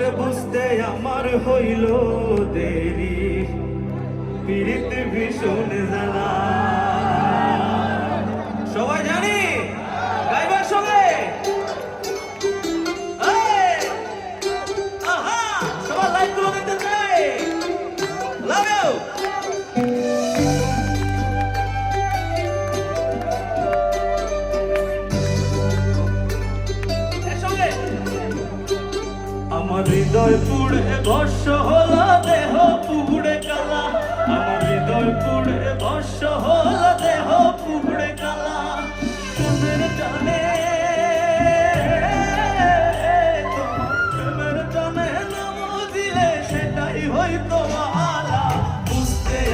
তোরে বুঝতে আমার হইল দেরি। পীড়িত ভীষণ আমার হৃদয় পুড়ে বর্ষ হলো, দেহ পুড়ে কালা। আমার হৃদয় পুড়ে বর্ষ হলো, দেহ পুড়ে কালা। প্রেমের টানে প্রেমের টানে নাম দিলে সেটাই হইতো আলা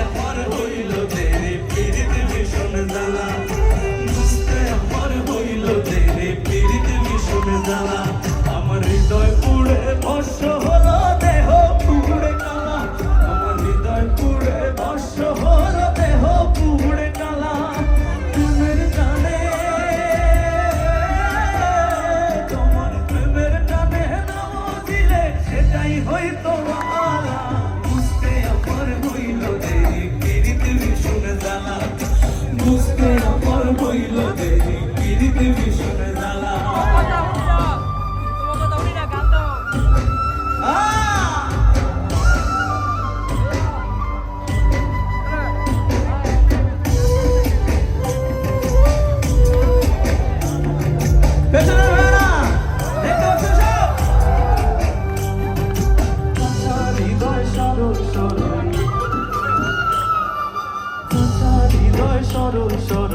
আমার হইল দেরি, পীড়িত ভীষণ জ্বালা। বুঝতে আমার হইল দেরি, পীড়িত হইল দেরি পীড়িত ভীষণ জ্বালা। Puta, puta.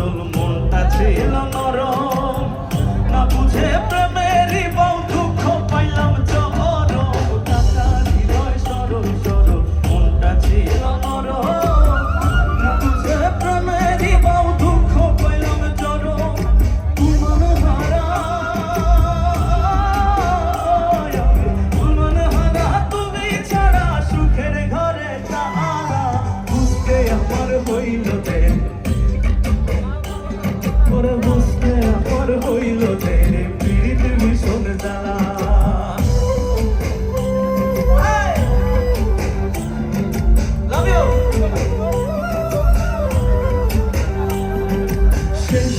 জ্বালা! শেষ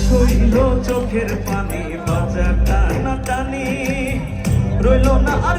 চোখের পানি বাজার টানা টানি রইল না আর